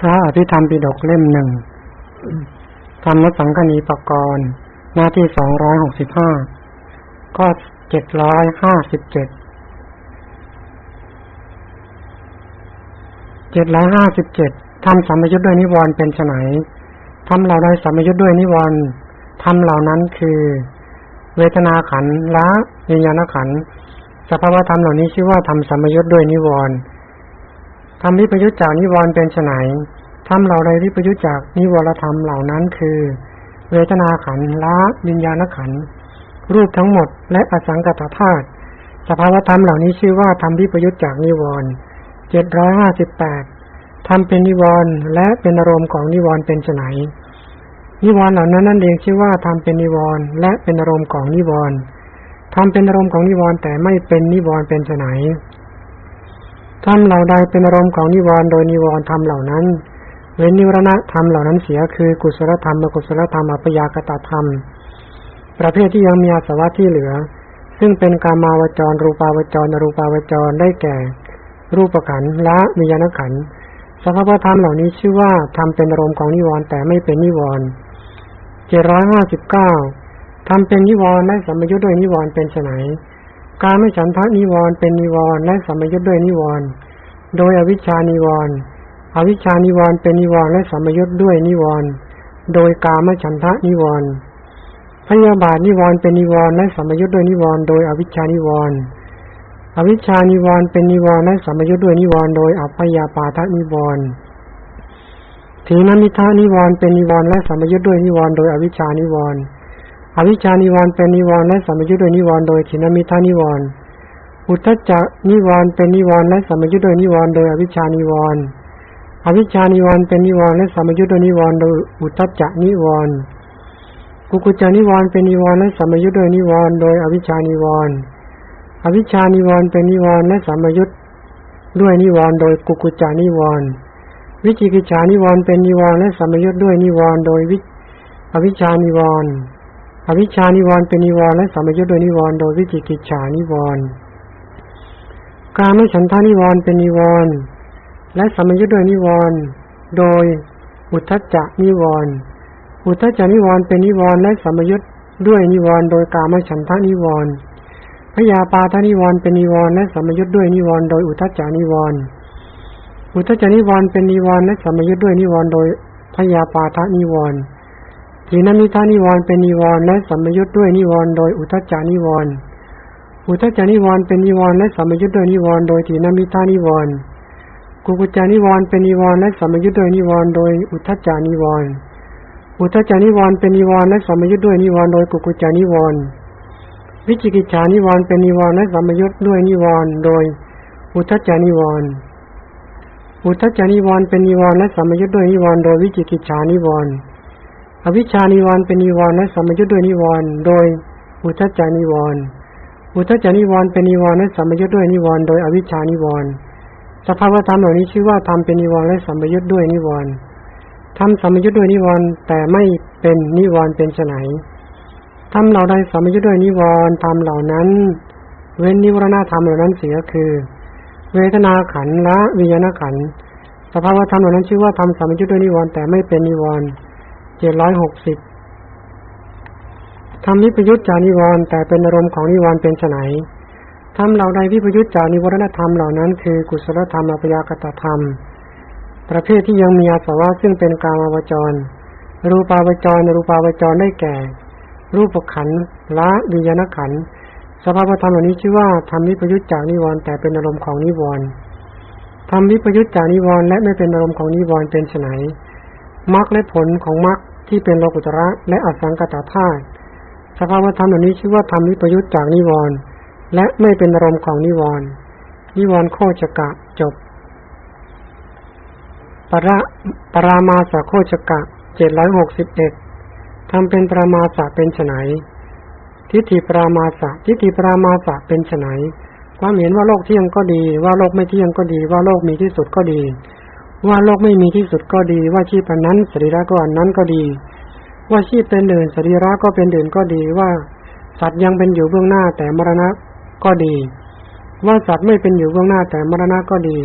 พระอภิธรรมปิฎกเล่มหนึ่งธรรมสังคณีปกรณ์หน้าที่สองร้อยหกสิบห้าก็เจ็ดร้อยห้าสิบเจ็ดเจ็ดร้อยห้าสิบเจ็ดทำสัมยุทธ์ด้วยนิวรณ์เป็นไฉนทำเหล่าใดสัมยุทธ์ด้วยนิวรณ์ทำเหล่านั้นคือ เวทนาขันละวิญญาณขันสภาวธรรมเหล่านี้ชื่อว่าทำสัมยุทธ์ด้วยนิวรณ์ ทำวิปยุทธจากนิวรณ์เป็นไฉนทำเหล่าใดวิปยุทธจากนิวรธรรมเหล่านั้นคือ เวทนาขันธ์ละวิญญาณขันธ์รูปทั้งหมด และอสังกตธาตุสภาวธรรมเหล่านี้ชื่อว่าทำวิปยุทธจากนิวรณ์เจ็ดร้อยห้าสิบแปดทำเป็นนิวรณ์และเป็นอารมณ์ของนิวรณ์เป็นไฉนนิวรณ์เหล่านั้นนั่นเองชื่อว่าทำเป็นนิวรณ์และเป็นอารมณ์ของนิวรณ์ทำเป็นอารมณ์ของนิวรณ์แต่ไม่เป็นนิวรณ์เป็นไฉน ทำเหล่าใดเป็นอารมณ์ของนิวรณ์โดยนิวรณ์ทำเหล่านั้น เว้นนิวรณะธรรมเหล่านั้นเสียคือ กุศลธรรมอกุศลธรรมอัปยากตธรรม ประเภทที่ยังมีอาสวะที่เหลือ ซึ่งเป็นกามาวจร รูปาวจรอรูปาวจรได้แก่ รูปขันธ์ละวิญญาณขันสภาวธรรมเหล่านี้ชื่อว่าทำเป็นอารมณ์ของนิวรณ์แต่ไม่เป็นนิวรณ์เจ็ดร้อยห้าสิบเก้าทำเป็นนิวรณ์และสัมยุทธ์ด้วยนิวรณ์เป็นไฉน การไม่ฉันทะนิวรณ์เป็นนิวรณ์และสัมยุทธ์ด้วยนิวรณ์โดยอวิชชานิวรณ์อวิชชานิวรณ์เป็นนิวรณ์และสัมยุทธ์ด้วยนิวรณ์โดยกามฉันทะนิวรณ์พยาบาทนิวรณ์เป็นนิวรณ์และสัมยุทธ์ด้วยนิวรณ์โดยอวิชชานิวรณ์อวิชชานิวรณ์เป็นนิวรณ์และสัมยุทธ์ด้วยนิวรณ์โดยอัพยาปาทนิวรณ์ทีนมิทานิวรณ์เป็นนิวรณ์และสัมยุทธ์ด้วยนิวรณ์โดยอวิชชานิวรณ์ อวิชานิวรณ์เป็นนิวรณ์และสัมยุทธ์ด้วยนิวรณ์โดยทีนมิทานิวรณ์อุทจจะนิวรณ์เป็นนิวรณ์และสัมยุทธ์ด้วยนิวรณ์โดยอวิชานิวรณ์อวิชานิวรณ์เป็นนิวรณ์และสัมยุทธ์ด้วยนิวรณ์โดยอุทจจะนิวรณ์กุกุจานิวรณ์เป็นนิวรณ์และสัมยุทธ์ด้วยนิวรณ์โดยอวิชานิวรณ์อวิชานิวรณ์เป็นนิวรณ์และสัมยุทธ์ด้วยนิวรณ์โดยกุกุจานิวรณ์วิจิกิจานิวรณ์เป็นนิวรณ์และสัมยุทธ์ด้วยนิวรณ์โดยวิอวิชานิวรณ์ อวิชานิวรณ์เป็นนิวรณ์และสัมยุทธ์ด้วยนิวรณ์โดยวิจิกิจฉานิวรณ์การไม่ฉันทานิวรณ์เป็นนิวรณ์และสัมยุทธ์ด้วยนิวรณ์โดยอุทจจะนิวรณ์อุทจจานิวรณ์เป็นนิวรณ์และสัมยุทธ์ด้วยนิวรณ์โดยกามฉันทานิวรณ์พยาปาทานิวรณ์เป็นนิวรณ์และสัมยุทธ์ด้วยนิวรณ์โดยอุทจจานิวรณ์อุทจจานิวรณ์เป็นนิวรณ์และสัมยุทธ์ด้วยนิวรณ์โดยพยาปาทานิวรณ์ ทีนมิทานิวรเป็นนิวรและสัมยุทธ์ด้วยนิวรโดยอุทจจานิวรอุทจจานิวรเป็นนิวรและสัมยุทธ์ด้วยนิวรโดยทีนมิทานิวรกุกุจานิวรเป็นนิวรและสัมยุทธ์ด้วยนิวรโดยอุทจจานิวรอุทจจานิวรเป็นนิวรและสัมยุทธ์ด้วยนิวรโดยกุกุจานิวรวิจิกิจฉานิวรเป็นนิวรและสัมยุทธ์ด้วยนิวรโดย อุทจจานิวรอุทจจานิวรเป็นนิวรและสัมยุทธ์ด้วยนิวรโดยวิจิกิจฉานิวรณ์ อวิชานิวรณ์เป็นนิวรณ์และสัมยุทธ์ด้วยนิวรณ์โดยอุทจจานิวรณ์อุทจจานิวรณ์เป็นนิวรณ์และสัมยุทธ์ด้วยนิวรณ์โดยอวิชานิวรณ์สภาวธรรมเหล่านี้ชื่อว่าธรรมเป็นนิวรณ์และสัมยุทธ์ด้วยนิวรณ์ทำสัมยุทธ์ด้วยนิวรณ์แต่ไม่เป็นนิวรณ์เป็นไฉนทำเหล่าใดสัมยุทธ์ด้วยนิวรณ์ทำเหล่านั้น เว้นนิวรณธรรมเหล่านั้นเสียคือ เวทนาขันธ์ละวิญญาณขันสภาวธรรมเหล่านั้นชื่อว่าทำสัมยุทธ์ด้วยนิวรณ์แต่ไม่เป็นนิวรณ์ เจ็ดร้อยหกสิบทำนิพยุทธจานิวรณ์แต่เป็นอารมณ์ของนิวรณ์เป็นไนทำเหล่าใดวิพยุทธจานิวรณธรรมเหล่านั้นคือกุศลธรรมอัปยากตธรรม ประเภทที่ยังมีอาสวะซึ่งเป็นกามาวจร รูปาวจรรูปาวจรได้แก่ รูปขันละวิญญาณขันสภาพธรรมเหล่านี้ชื่อว่าทำนิพยุทธจากนิวรณ์แต่เป็นอารมณ์ของนิวรณ์ทำวิพยุทธจากนิวรณ์และไม่เป็นอารมณ์ของนิวรณ์เป็นไน มรรคและผลของมรรคที่เป็นโลกุตระและอสังกตธาตุสภาวธรรมเหล่านี้ชื่อว่าทำวิปยุทธจากนิวรณ์และไม่เป็นอารมณ์ของนิวรณ์นิวรณ์โคจกะจบปราปรามาสโคจกะเจ็ดร้อยหกสิบเอ็ดทำเป็นปรามาสะเป็นไฉนทิฏฐิปรามาสะทิฏฐิปรามาสะเป็นไฉนความเห็นว่าโลกเที่ยงก็ดี ว่าโลกไม่เที่ยงก็ดี ว่าโลกมีที่สุดก็ดี ว่าโลกไม่มีที่สุดก็ดี ว่าชีพนั้นสรีระก็อันนั้นก็ดี ว่าชีพเป็นเดินสรีระก็เป็นเดินก็ดีว่า สัตว์ยังเป็นอยู่เบื้องหน้าแต่มรณะก็ดี ว่าสัตว์ไม่เป็นอยู่เบื้องหน้าแต่มรณะก็ดี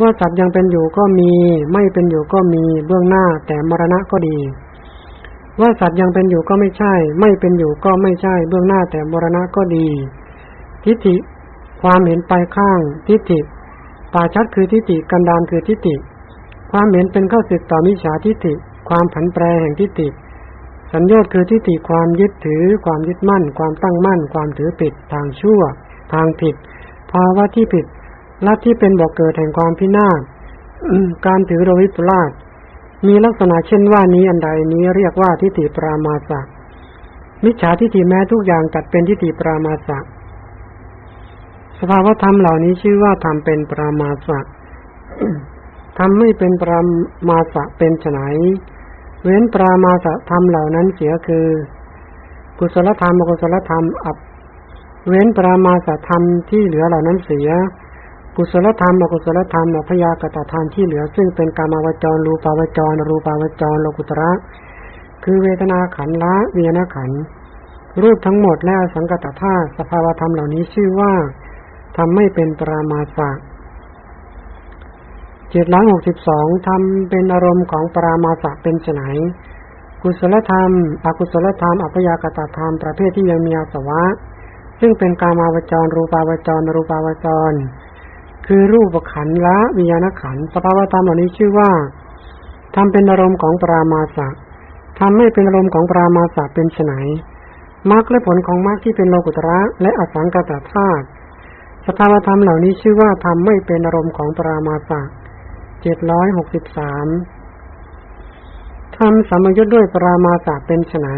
ว่าสัตว์ยังเป็นอยู่ก็มี ไม่เป็นอยู่ก็มีเบื้องหน้าแต่มรณะก็ดี ว่าสัตว์ยังเป็นอยู่ก็ไม่ใช่ ไม่เป็นอยู่ก็ไม่ใช่ เบื้องหน้าแต่มรณะก็ดี ทิฏฐิความเห็นไปข้างทิฏฐิ ป่าชัดคือทิฏฐิกันดานคือทิฏฐิ ความเห็นเป็นข้าศึกต่อมิจฉาทิฏฐิ ความผันแปรแห่งทิฏฐิ สัญญาคือทิฏฐิความยึดถือ ความยึดมั่น ความตั้งมั่น ความถือผิด ทางชั่ว ทางผิด ภาวะที่ผิดลัทธิเป็นบอกเกิดแห่งความพินาศการถือโดยวิปลาสมีลักษณะเช่นว่านี้อันใดนี้เรียกว่าทิฏฐิปรามาสะมิจฉาทิฏฐิแม้ทุกอย่างจัดเป็นทิฏฐิปรามาสะ สภาวธรรมเหล่านี้ชื่อว่าธรรมเป็นปรามาสะทำไม่เป็นปรามาสะเป็นไฉนเว้นปรามาสะธรรมเหล่านั้นเสียคือ กุศลธรรมอกุศลธรรมอับ เว้นปรามาสะธรรมที่เหลือเหล่านั้นเสีย กุศลธรรมอกุศลธรรมอพยากตธรรมที่เหลือ ซึ่งเป็นกามาวจรรูปาวจร รูปาวจรโลกุตระ คือเวทนาขันละเวียนขันรูปทั้งหมดและสังกตธาสภาวธรรมเหล่านี้ชื่อว่า ทำไม่เป็นปรามาสะเจ็ดร้อยหกสิบสองทำเป็นอารมณ์ของปรามาสะเป็นไนกุศลธรรม อกุศลธรรม อัพยากตธรรม ประเภทที่ยังมีอาสวะ ซึ่งเป็นกามาวจร รูปาวจร รูปาวจร คือรูปขันละวิญญาณขันสภาวธรรมเหล่านี้ชื่อว่าทำเป็นอารมณ์ของปรามาสะทำไม่เป็นอารมณ์ของปรามาสะเป็นไนมรรคและผลของมรรคที่เป็นโลกุตระและอสังกตธาตุ สภาวธรรมเหล่านี้ชื่อว่าทำไม่เป็นอารมณ์ของปรามาสะเจ็ดร้อยหกสิบสามทำสัมยุทธ์ด้วยปรามาสะเป็นไฉน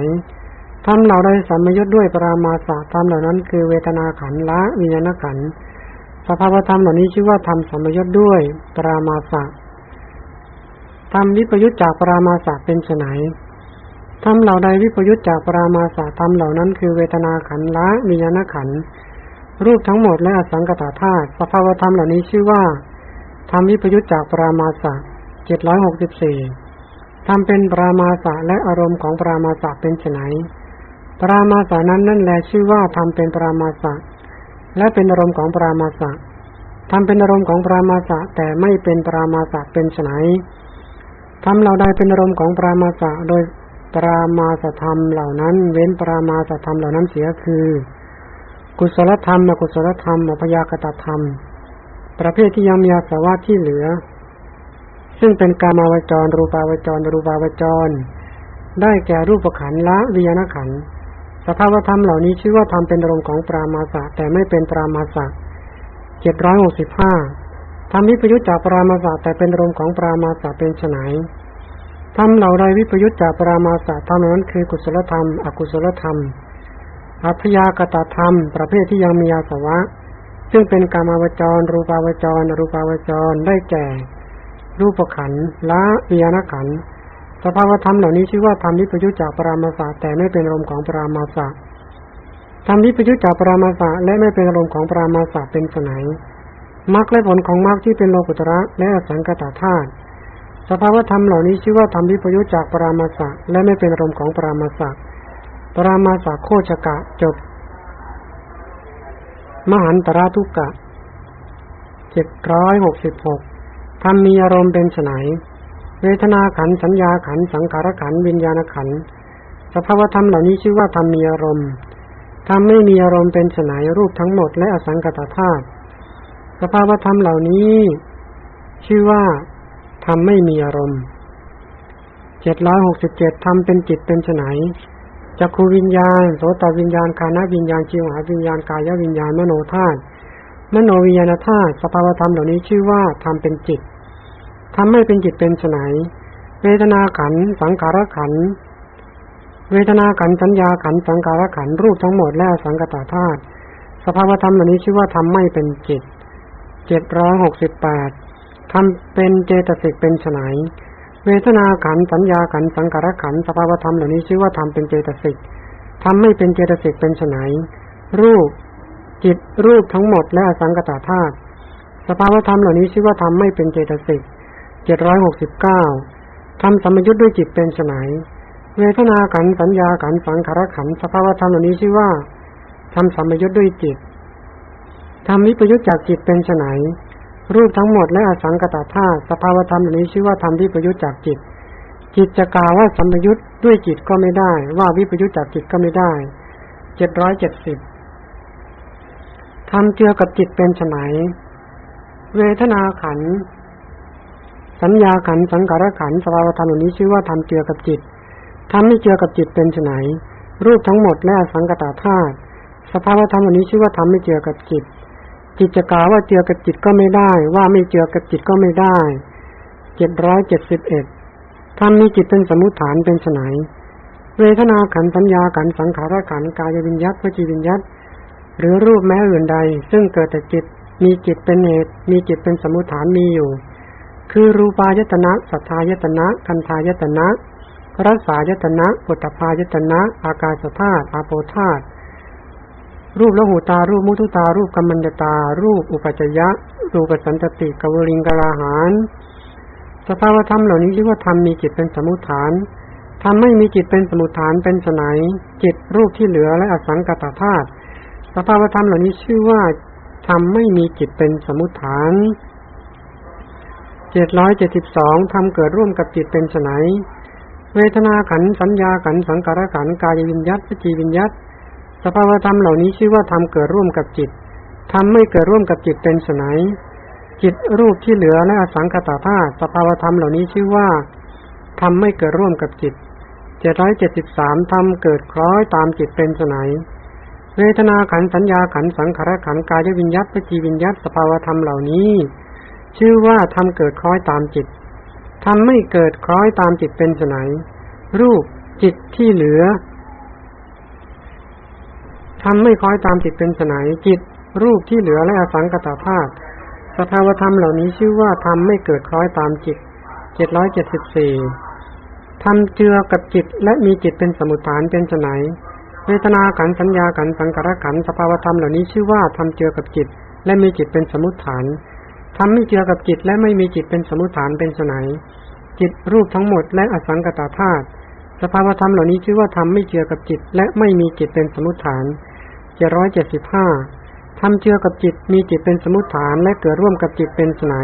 ทำเหล่าใดสัมยุทธ์ด้วยปรามาสะทำเหล่านั้น คือเวทนาขันละวิญญาณขันสภาวธรรมเหล่านี้ชื่อว่าทำสัมยุทธ์ด้วยปรามาสะทำวิปยุทธจากปรามาสะเป็นไฉนทำเหล่าใดวิปยุทธจากปรามาสะทำเหล่านั้น คือเวทนาขันละวิญญาณขัน รูปทั้งหมดและอสังกตธาตุสภาวธรรมเหล่านี้ชื่อว่าทำวิปยุทธจากปรามาสะเจ็ดร้อยหกสิบสี่ทำเป็นปรามาสะและอารมณ์ของปรามาสะเป็นไฉนปรามาสะนั้นนั่นแหละชื่อว่าทำเป็นปรามาสะและเป็นอารมณ์ของปรามาสะทำเป็นอารมณ์ของปรามาสะแต่ไม่เป็นปรามาสะเป็นไฉนทำเราได้เป็นอารมณ์ของปรามาสะโดยปรามาสธรรมเหล่านั้น เว้นปรามาสธรรมเหล่านั้นเสียคือ กุศลธรรมอกุศลธรรมอพยากตธรรม ประเภทที่ยังมีอาสวะที่เหลือ ซึ่งเป็นกามาวจร รูปาวจร รูปาวจร ได้แก่รูปขันละวิญญาณขันสภาวธรรมเหล่านี้ชื่อว่าทำเป็นอารมณ์ของปรามาสะแต่ไม่เป็นปรามาสะเจ็ดร้อยหกสิบห้าทำวิปยุจจากปรามาสะแต่เป็นอารมณ์ของปรามาสะเป็นไฉนทำเหล่าใดวิปยุจจากปรามาสะทำนั้นคือกุศลธรรม อกุศลธรรม อัพยากตธรรม ประเภทที่ยังมีอาสวะ ซึ่งเป็นกามาวจร รูปาวจร รูปาวจรได้แก่ รูปขันละวิญญาณขันสภาวธรรมเหล่านี้ชื่อว่าธรรมที่ประยุทธ์จากปรามาสะแต่ไม่เป็นอารมณ์ของปรามาสะธรรมที่ประยุทธ์จากปรามาสะและไม่เป็นอารมณ์ของปรามาสะเป็นไนมรรคและผลของมรรคที่เป็นโลกุตระและสังกตธาตุสภาวธรรมเหล่านี้ชื่อว่าธรรมที่ประยุทธ์จากปรามาสะและไม่เป็นอารมณ์ของปรามาสะ รามาสะโคชกะจบ มหันตระทุกะเจ็ดร้อยหกสิบหกทำมีอารมณ์เป็นไฉนเวทนาขันสัญญาขันสังขารขันวิญญาณขันสภาวธรรมเหล่านี้ชื่อว่าทำมีอารมณ์ทำไม่มีอารมณ์เป็นฉนรูปทั้งหมดและอสังกตธาตุสภาวธรรมเหล่านี้ ชื่อว่าทำไม่มีอารมณ์เจ็ดร้อยหกสิบเจ็ดทำเป็นจิตเป็นฉน จักขูวิญญาณโสตวิญญาณคานาวิญญาณจิวหาวิญญาณกายวิญญาณมโนธาตุมโนวิญญาณธาตุสภาวธรรมเหล่านี้ชื่อว่าทำเป็นจิตทำไม่เป็นจิตเป็นไนเวทนาขันสังขารขันเวทนาขันสัญญาขันสังขารขันรูปทั้งหมดและสังกตธาตุสภาวธรรมเหล่านี้ชื่อว่าทำไม่เป็นจิตเจ็ดร้อยหกสิบแปดทำเป็นเจตสิกเป็นไน เวทนาขันสัญญาขันสังขารขันสภาวธรรมเหล่านี้ชื่อว่าธรรมเป็นเจตสิกทำไม่เป็นเจตสิกเป็นไนรูป จิตรูปทั้งหมดและอสังกตธาตุสภาวธรรมเหล่านี้ชื่อว่าธรรมไม่เป็นเจตสิกเจ็ดร้อยหกสิบเก้าทำสมยุทธ์ด้วยจิตเป็นไนเวทนาขันสัญญาขันสังขารขันสภาวธรรมเหล่านี้ชื่อว่าทำสมยุทธ์ด้วยจิตทำวิปยุทธจากจิตเป็นไน รูปทั้งหมดและอสังกตธาตุสภาวธรรมเหล่านี้ชื่อว่าธรรมที่ประยุทธ์จากจิต จิตจะกล่าวว่าสัมปยุทธ์ด้วยจิตก็ไม่ได้ ว่าวิปยุทธ์จากจิตก็ไม่ได้เจ็ดร้อยเจ็ดสิบทำเจือกับจิตเป็นไฉนเวทนาขัน สัญญาขัน สังขารขันสภาวธรรมเหล่านี้ชื่อว่าทำเจือกับจิตทำไม่เจือกับจิตเป็นไฉนรูปทั้งหมดและอสังกตธาตุสภาวธรรมเหล่านี้ชื่อว่าทำไม่เจือกับจิต จิตจะกล่าวว่าเจือกับจิตก็ไม่ได้ ว่าไม่เจือกับจิตก็ไม่ได้เจ็ดร้อยเจ็ดสิบเอ็ดทำมีจิตเป็นสมุทฐานเป็นไฉนเวทนาขันสัญญาขันสังขารขันธ์กายวิญญัตวจีวิญญัตหรือรูปแม้อื่นใด ซึ่งเกิดแต่จิต มีจิตเป็นเหตุ มีจิตเป็นสมุทฐานมีอยู่ คือรูปายตนะสัทธายตนะกันทายตนะรสายตนะปุตตภายตนะ อากาศธาตุอาโปธาตุ รูปละหูตา รูปมุทุตา รูปกัมมันตา รูปอุปจยะ รูปสันตติกวลิงกลาหารสภาวธรรมเหล่านี้ชื่อว่าธรรมมีจิตเป็นสมุทฐานทำไม่มีจิตเป็นสมุทฐานเป็นไนจิตรูปที่เหลือและอสังกตธาตุสภาวธรรมเหล่านี้ชื่อว่าทำไม่มีจิตเป็นสมุทฐานเจ็ดร้อยเจ็ดสิบสองทำเกิดร่วมกับจิตเป็นไนเวทนาขันสัญญาขันสังขารขันกายวิญญัตวิจีวิญญัต สภาวธรรมเหล่านี้ชื่อว่าทำเกิดร่วมกับจิตทำไม่เกิดร่วมกับจิตเป็นไนจิตรูปที่เหลือและอสังขตาธาตุสภาวธรรมเหล่านี้ชื่อว่าทำไม่เกิดร่วมกับจิตเจ็ดร้อยเจ็ดสิบสามทำเกิดคล้อยตามจิตเป็นไนเวทนาขันสัญญาขันสังขารขันกายวิญญัตปจีวิญญัตสภาวธรรมเหล่านี้ ชื่อว่าทำเกิดคล้อยตามจิตทำไม่เกิดคล้อยตามจิตเป็นไนรูปจิตที่เหลือ ทำไม่คล้อยตามจิตเป็นไนจิต รูปที่เหลือและอสังกตธาตุสภาวธรรมเหล่านี้ชื่อว่าทำไม่เกิดคล้อยตามจิตเจ็ดร้อยเจ็ดสิบสี่ทำเจือกับจิตและมีจิตเป็นสมุทฐานเป็นไนเวทนาขันสัญญาขันสังขารขันสภาวธรรมเหล่านี้ชื่อว่าทำเจือกับจิต และมีจิตเป็นสมุทฐานทำไม่เจือกับจิตและไม่มีจิตเป็นสมุทฐานเป็นไนจิตรูปทั้งหมดและอสังกตาธาตุสภาวธรรมเหล่านี้ชื่อว่าทำไม่เจือกับจิต และไม่มีจิตเป็นสมุทฐาน เจ็ดร้อยเจ็ดสิบห้าทำเจือกับจิตมีจิตเป็นสมุทฐานและเกิดร่วมกับจิตเป็นไน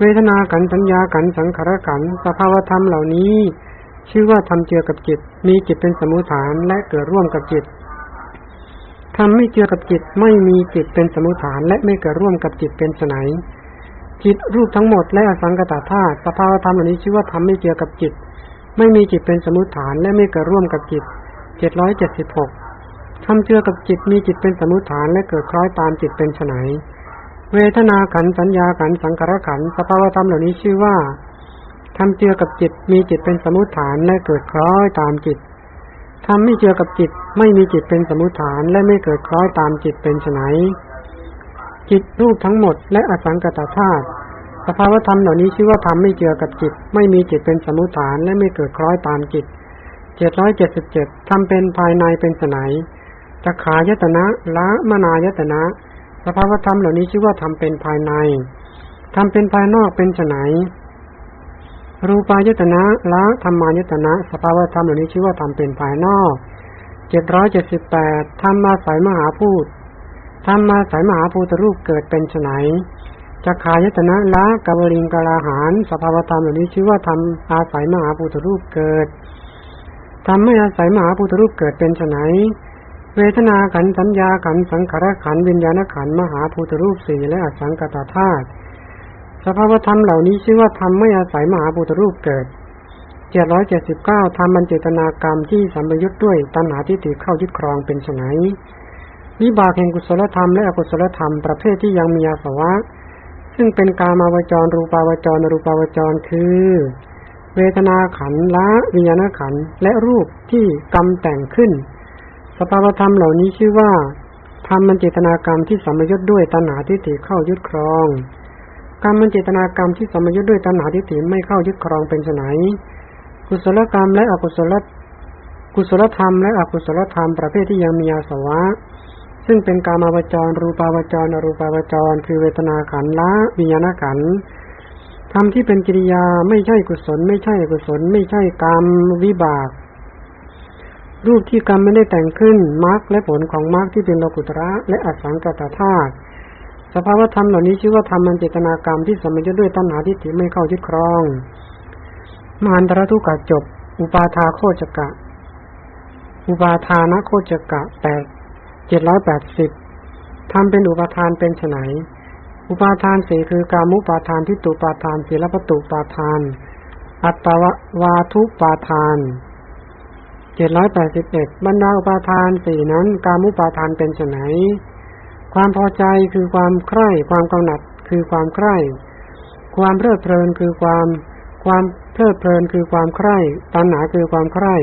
เวทนาขันสัญญาขันสังขารขันสภาวธรรมเหล่านี้ ชื่อว่าทำเจือกับจิต มีจิตเป็นสมุทฐานและเกิดร่วมกับจิตทำไม่เจือกับจิตไม่มีจิตเป็นสมุทฐานและไม่เกิดร่วมกับจิตเป็นไนจิตรูปทั้งหมดและอสังกตธาตุสภาวธรรมเหล่านี้ชื่อว่าทำไม่เจือกับจิต ไม่มีจิตเป็นสมุทฐานและไม่เกิดร่วมกับจิตเจ็ดร้อยเจ็ดสิบหก ทำเจือกับจิตมีจิตเป็นสมุทฐานและเกิดคล้อยตามจิตเป็นไนเวทนาขันสัญญาขันสังขารขันสภาวธรรมเหล่านี้ชื่อว่าทำเจือกับจิตมีจิตเป็นสมุทฐานและเกิดคล้อยตามจิตทำไม่เจือกับจิตไม่มีจิตเป็นสมุทฐานและไม่เกิดคล้อยตามจิตเป็นไนจิตรูปทั้งหมดและอสังกตธาตุสภาวธรรมเหล่านี้ชื่อว่าทำไม่เจือกับจิต ไม่มีจิตเป็นสมุทฐานและไม่เกิดคล้อยตามจิตเจ็ดร้อยเจ็ดสิบเจ็ดทำเป็นภายในเป็นไน จักขายตนะละมนายตนะสภาวธรรมเหล่านี้ชื่อว่าทำเป็นภายในทำเป็นภายนอกเป็นไนรูปายตนะละธรรมายตนะสภาวธรรมเหล่านี้ชื่อว่าทำเป็นภายนอกเจ็ดร้อยเจ็ดสิบแปดธรรมมาสายมหาพูดธรรมมาสายมหาภูตรูปเกิดเป็นไนจักขายตนะละกบริงกลาหารสภาวธรรมเหล่านี้ชื่อว่าทำอาศัยมหาภูตรูปเกิดทำไม่อาศัยมหาภูตรูปเกิดเป็นไน เวทนาขันสัญญาขันสังขารขันวิญญาณขันมหาภูตรูปสี่และอสังกตธาตุสภาวธรรมเหล่านี้ชื่อว่าธรรมไม่อาศัยมหาภูตรูปเกิดเจ็ดร้อยเจ็ดสิบเก้าธรรมันเจตนากรรมที่สัมยุทธ์ด้วยตัณหาที่ติเข้ายึดครองเป็นไนวิบากแห่งกุศลธรรมและอกุศลธรรมประเภทที่ยังมีอาสวะ ซึ่งเป็นกามาวจร รูปาวจรรูปาวจรคือ เวทนาขันละวิญญาณขันและรูปที่กรรมแต่งขึ้น สภาวธรรมเหล่านี้ชื่อว่าธรรมมันเจตนากรรมที่สมยุทธ์ด้วยตัณหาทิฏฐิเข้ายึดครองกรรมมันเจตนากรรมที่สมยุทธ์ด้วยตัณหาทิฏฐิไม่เข้ายึดครองเป็นไนกุศลกรรมและอกุศลกุศลธรรมและอกุศลธรรมประเภทที่ยังมีอาสวะ ซึ่งเป็นกามาวจร รูปาวจร อรูปาวจร คือเวทนาขันละวิญญาณขันธรรมที่เป็นกิริยาไม่ใช่กุศล ไม่ใช่อกุศล ไม่ใช่กรรมวิบาก รูปที่กรรมไม่ได้แต่งขึ้นมรรคและผลของมรรคที่เป็นโลกุตระและอสังกตธาตุสภาวธรรมเหล่านี้ชื่อว่าธรรมันเจตนากรรมที่สมยุทธ์ด้วยตัณหาทิฏฐิไม่เข้ายึดครองมหันตรทุกะจบ อุปาทาโคจกะ อุปาทานะโคจกะแปดเจ็ดร้อยแปดสิบทำเป็นอุปาทานเป็นไนอุปาทานสี่คือกามุปาทานทิฏฐุปาทานศีลปตุปาทาน อัตตวาทุปาทาน เจ็ดร้อยแปดสิบเอ็ดบรรดาอุปาทานสี่นั้น กามุปาทานเป็นไฉนความพอใจคือความใคร่ความกำหนัดคือความใคร่ความเพลิดเพลินคือความความเพลิดเพลินคือความใคร่ตัณหาคือความใคร่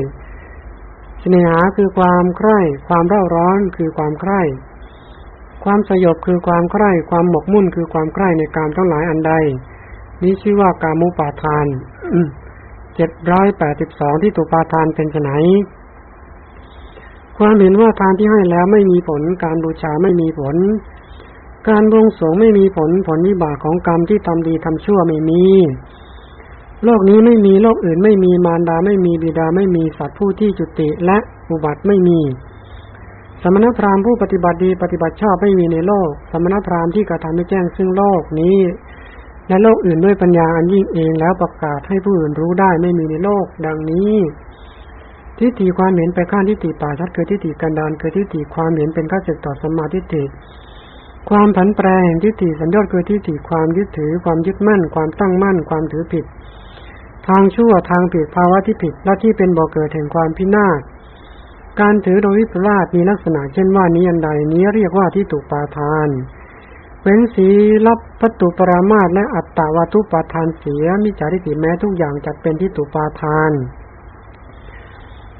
สเนหาคือความใคร่ ความเร่าร้อนคือความใคร่ ความสยบคือความใคร่ ความหมกมุ่นคือความใคร่ในการทั้งหลายอันใด นี้ชื่อว่ากามุปาทาน จ็ดร้อยแปดสิบสองที่ตุปาทานเป็นไนความเห็นว่าทานที่ให้แล้วไม่มีผล การบูชาไม่มีผล การบวงสรวงไม่มีผล ผลวิบากของกรรมที่ทำดีทำชั่วไม่มี โลกนี้ไม่มีโลกอื่นไม่มีมารดาไม่มีบิดาไม่มีสัตว์ผู้ที่จุติและอุบัติไม่มี สมณพราหมณ์ผู้ปฏิบัติดีปฏิบัติชอบไม่มีในโลก สมณพราหมณ์ที่กระทำให้แจ้งซึ่งโลกนี้ และโลกอื่นด้วยปัญญาอันยิ่งเองแล้วประกาศให้ผู้อื่นรู้ได้ไม่มีในโลก ดังนี้ทิฏฐิความเห็นไปข้างทิฏฐิป่าชัดคือทิฏฐิกันดานคือทิฏฐิความเห็นเป็นข้าศึกต่อสมมาทิฏฐิความผันแปรแห่งทิฏฐิสัญญาคือทิฏฐิความยึดถือ ความยึดมั่น ความตั้งมั่น ความถือผิด ทางชั่วทางผิดภาวะที่ผิดและที่เป็นบ่อเกิดแห่งความพินาศการถือโดยวิปลาสมีลักษณะเช่นว่านี้อันใดนี้เรียกว่าที่ตุปาทาน เว้นสีรับพัตุปรามาตและอัตตาวาตุปาทานเสียมิจาริติแม้ทุกอย่างจัดเป็นที่ตุปาทาน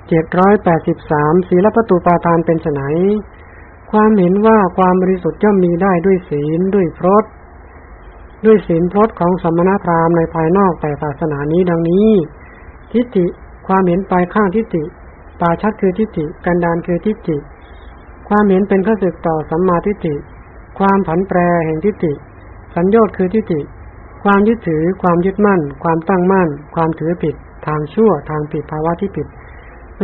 เจ็ดร้อยแปดสิบสามศีลประตูปาทานเป็นไนความเห็นว่าความบริสุทธิ์ย่อมมีได้ด้วยศีลด้วยพรตด้วยศีลพรตของสมณพราหมณ์ในภายนอกแต่ศาสนานี้ดังนี้ ทิฏฐิความเห็นปลายข้างทิฏฐิปาชัดคือทิฏฐิกันดานคือทิฏฐิความเห็นเป็นข้าศึกต่อสัมมาทิฏฐิ ความผันแปรแห่งทิฏฐิ สัญญาคือทิฏฐิ ความยึดถือ ความยึดมั่น ความตั้งมั่น ความถือผิด ทางชั่ว ทางผิดภาวะที่ผิด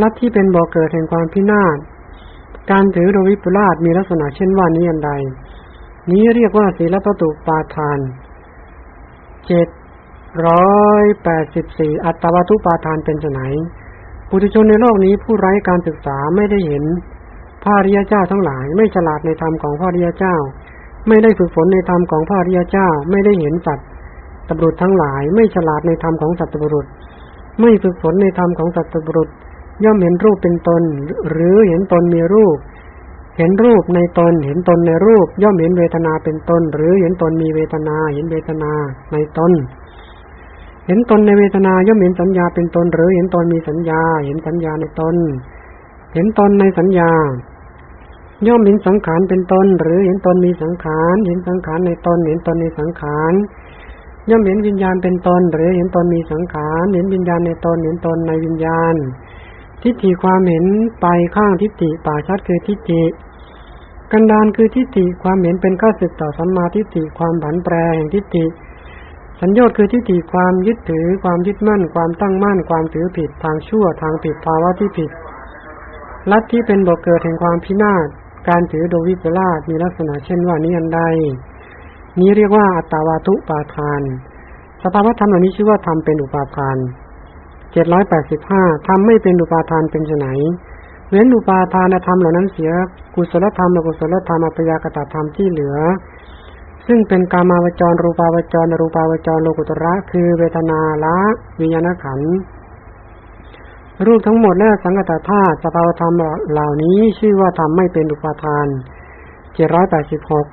ลัทธิเป็นบ่อเกิดแห่งความพินาศ การถือโดยวิปลาสมีลักษณะเช่นว่านี้อันใด นี้เรียกว่าศีลประตูปาทาน เจ็ดร้อยแปดสิบสี่อัตตวัตุปาทานเป็นไนปุถุชนในโลกนี้ผู้ไร้การศึกษาไม่ได้เห็นพระริยเจ้าทั้งหลายไม่ฉลาดในธรรมของพระริยเจ้า ไม่ได้ฝึกฝนในธรรมของพระริยเจ้า ไม่ได้เห็นสัตว์ตบุรุษทั้งหลาย ไม่ฉลาดในธรรมของสัตว์ตบุรุษ ไม่ฝึกฝนในธรรมของสัตว์ตบุรุษ ย่อมเห็นรูปเป็นตน หรือเห็นตนมีรูป เห็นรูปในตน เห็นตนในรูป ย่อมเห็นเวทนาเป็นตน หรือเห็นตนมีเวทนา เห็นเวทนาในตนเห็นตนในเวทนาย่อมเห็นสัญญาเป็นตน หรือเห็นตนมีสัญญา เห็นสัญญาในตน เห็นตนในสัญญา ย่อมเห็นสังขารเป็นตนหรือเห็นตนมีสังขาร เห็นสังขารในตนเห็นตนในสังขาร ย่อมเห็นวิญญาณเป็นตนหรือเห็นตนมีสังขาร เห็นวิญญาณในตนเห็นตนในวิญญาณ ทิฏฐิความเห็นไปข้างทิฏฐิป่าชัดคือทิฏฐิกันดานคือทิฏฐิความเห็นเป็นข้าศึกต่อสัมมาทิฏฐิความผันแปรแห่งทิฏฐิ สัญญาคือทิฏฐิความยึดถือ ความยึดมั่น ความตั้งมั่น ความถือผิดทางชั่วทางผิดภาวะที่ผิดลัทธิเป็นบ่เกิดแห่งความพินาศ การถือโดยวิปลาสมีลักษณะเช่นว่านี้อันใด นี้เรียกว่าอัตตาวาทุปาทาน สภาวธรรมเหล่านี้ชื่อว่าธรรมเป็นอุปาทานเจ็ดร้อยแปดสิบห้าทำไม่เป็นอุปาทานเป็นไนเว้นอุปาทานธรรมเหล่านั้นเสียกุศลธรรมอกุศลธรรมอัปยากตธรรมที่เหลือ ซึ่งเป็นกามาวจรรูปาวจรรูปาวจรโลกุตระ คือเวทนาละวิญญาณขัน รูปทั้งหมดและสังกัตธาตุสภาวธรรมเหล่านี้ชื่อว่าทำไม่เป็นอุปาทานเจ็ดร้อยแปดสิบหก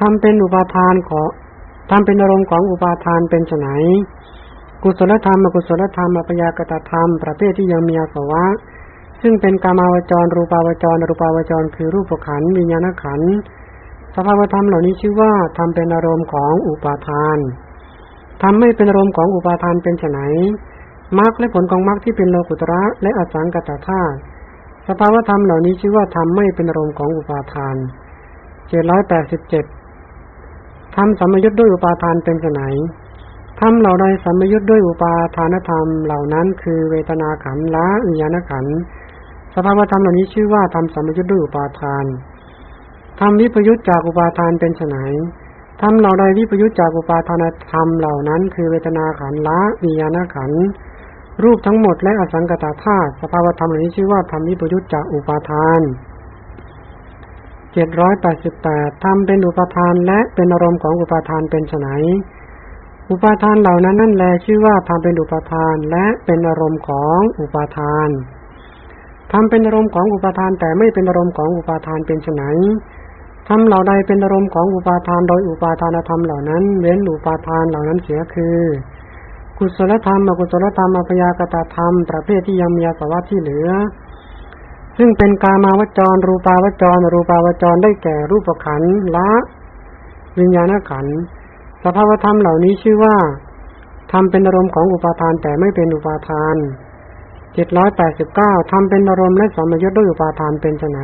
ทำเป็นอุปาทานของทำเป็นอารมณ์ของอุปาทานเป็นไนกุศลธรรมอกุศลธรรมอัปยากตธรรม ประเภทที่ยังมีอาสวะ ซึ่งเป็นกามาวจร รูปาวจรรูปาวจร คือรูปขันวิญญาณขันสภาวธรรมเหล่านี้ชื่อว่าทำเป็นอารมณ์ของอุปาทานทำไม่เป็นอารมณ์ของอุปาทานเป็นไน มรรคและผลของมรรคที่เป็นโลกุตระและอสังกัตธาตุสภาวธรรมเหล่านี้ชื่อว่าทำไม่เป็นอารมณ์ของอุปาทานเจ็ดร้อยแปดสิบเจ็ดทำสมยุทธ์ด้วยอุปาทานเป็นไนธรรมเหล่าใดสัมยุทธ์ด้วยอุปาทานธรรมเหล่านั้น คือเวทนาขันละอิญาณขันสภาวธรรมเหล่านี้ชื่อว่าธรรมสัมยุทธ์ด้วยอุปาทานธรรมวิปยุทธจากอุปาทานเป็นไนธรรมเหล่าใดวิปยุจจากอุปาทานธรรมเหล่านั้น คือเวทนาขันธ์ละวิญาณขันธ์ รูปทั้งหมดและอสังกตธาตุสภาวธรรมเหล่านี้ชื่อว่าธรรมวิปยุจจากอุปาทานเจ็ดร้อยแปดสิบแปดธรรมเป็นอุปาทานและเป็นอารมณ์ของอุปาทานเป็นไนอุปาทานเหล่านั้นนั่นแลชื่อว่าธรรมเป็นอุปาทานและเป็นอารมณ์ของอุปาทานธรรมเป็นอารมณ์ของอุปาทานแต่ไม่เป็นอารมณ์ของอุปาทานเป็นไนธรรมเหล่าใดเป็นอารมณ์ของอุปาทานโดยอุปาทานธรรมเหล่านั้น เว้นอุปาทานเหล่านั้นเสียคือ กุศลธรรมอกุศลธรรมอภยากตธรรม ประเภทที่ยังมีอาสวะที่เหลือ ซึ่งเป็นกามาวจร รูปาวจร รูปาวจรได้แก่รูปขันธ์ละวิญญาณขันธ์สภาวธรรมเหล่านี้ชื่อว่าทำเป็นอารมณ์ของอุปาทานแต่ไม่เป็นอุปาทานเจ็ดร้อยแปดสิบเก้าทำเป็นอารมณ์และสมยศด้วยอุปาทานเป็นไน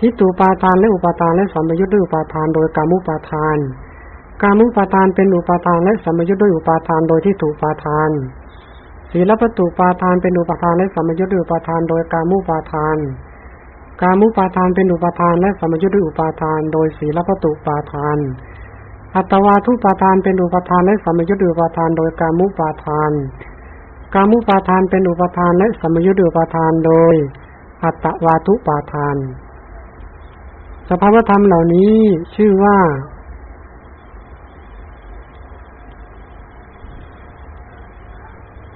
ทิฏฐุปาทานและอุปาทานและสัมยุทธ์ด้วยอุปาทานโดยกามุปาทาน การมุปาทานเป็นอุปาทานและสัมยุทธ์ด้วยอุปาทานโดยทิฏฐุปาทานศีลประตุปาทานเป็นอุปาทานและสัมยุทธ์ด้วยอุปาทานโดยการมุปาทาน การมุปาทานเป็นอุปาทานและสัมยุทธ์ด้วยอุปาทานโดยศีลประตุปาทาน อัตวาทุปาทานเป็นอุปาทานและสัมยุทธ์ด้วยอุปาทานโดยการมุปาทาน การมุปาทานเป็นอุปาทานและสัมยุทธ์ด้วยอุปาทานโดย อัตวาทุปาทาน สภาวธรรมเหล่านี้ชื่อว่า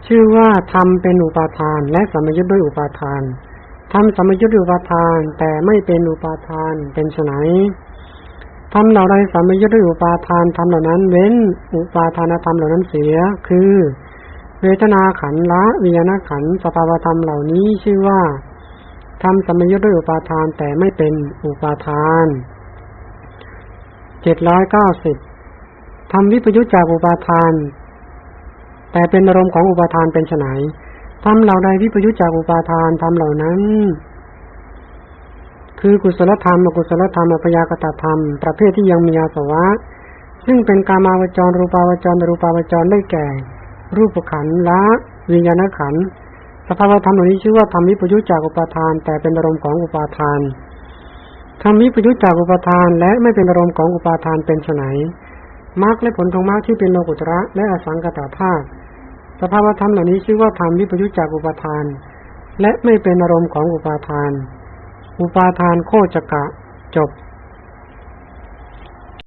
ชื่อว่าธรรมเป็นอุปาทานและสมยุทธ์ด้วยอุปาทานทำสมยุทธ์อุปาทาน แต่ไม่เป็นอุปาทานเป็นไนทำเหล่าใดสมยุทธ์ด้วยอุปาทานทำเหล่านั้น เว้นอุปาทานธรรมเหล่านั้นเสีย คือ เวทนาขันละวิญญาณขันสภาวธรรมเหล่านี้ชื่อว่าทำสมยุทธ์ด้วยอุปาทานแต่ไม่เป็นอุปาทานเจ็ดร้อยเก้าสิบทำวิปยุทธจากอุปาทาน แต่เป็นอารมณ์ของอุปาทานเป็นไนทำเหล่าใดวิปยุทธจากอุปาทานทำเหล่านั้น คือกุศลธรรมอกุศลธรรมอพยากตธรรม ประเภทที่ยังมีอาสวะ ซึ่งเป็นกามาวจร รูปาวจรรูปาวจรได้แก่ รูปขันละวิญญาณขันสภาวธรรมเหล่านี้ชื่อว่าธรรมวิปยุจจากอุปาทาน แต่เป็นอารมณ์ของอุปาทานธรรมวิปยุจจากอุปาทาน และไม่เป็นอารมณ์ของอุปาทานเป็นไนมรรคและผลของมรรคที่เป็นโลกุตระและอสังกตธาตุ สภาวธรรมเหล่านี้ชื่อว่าธรรมวิปยุจจากอุปาทาน และไม่เป็นอารมณ์ของอุปาทาน อุปาทานโคจกะจบ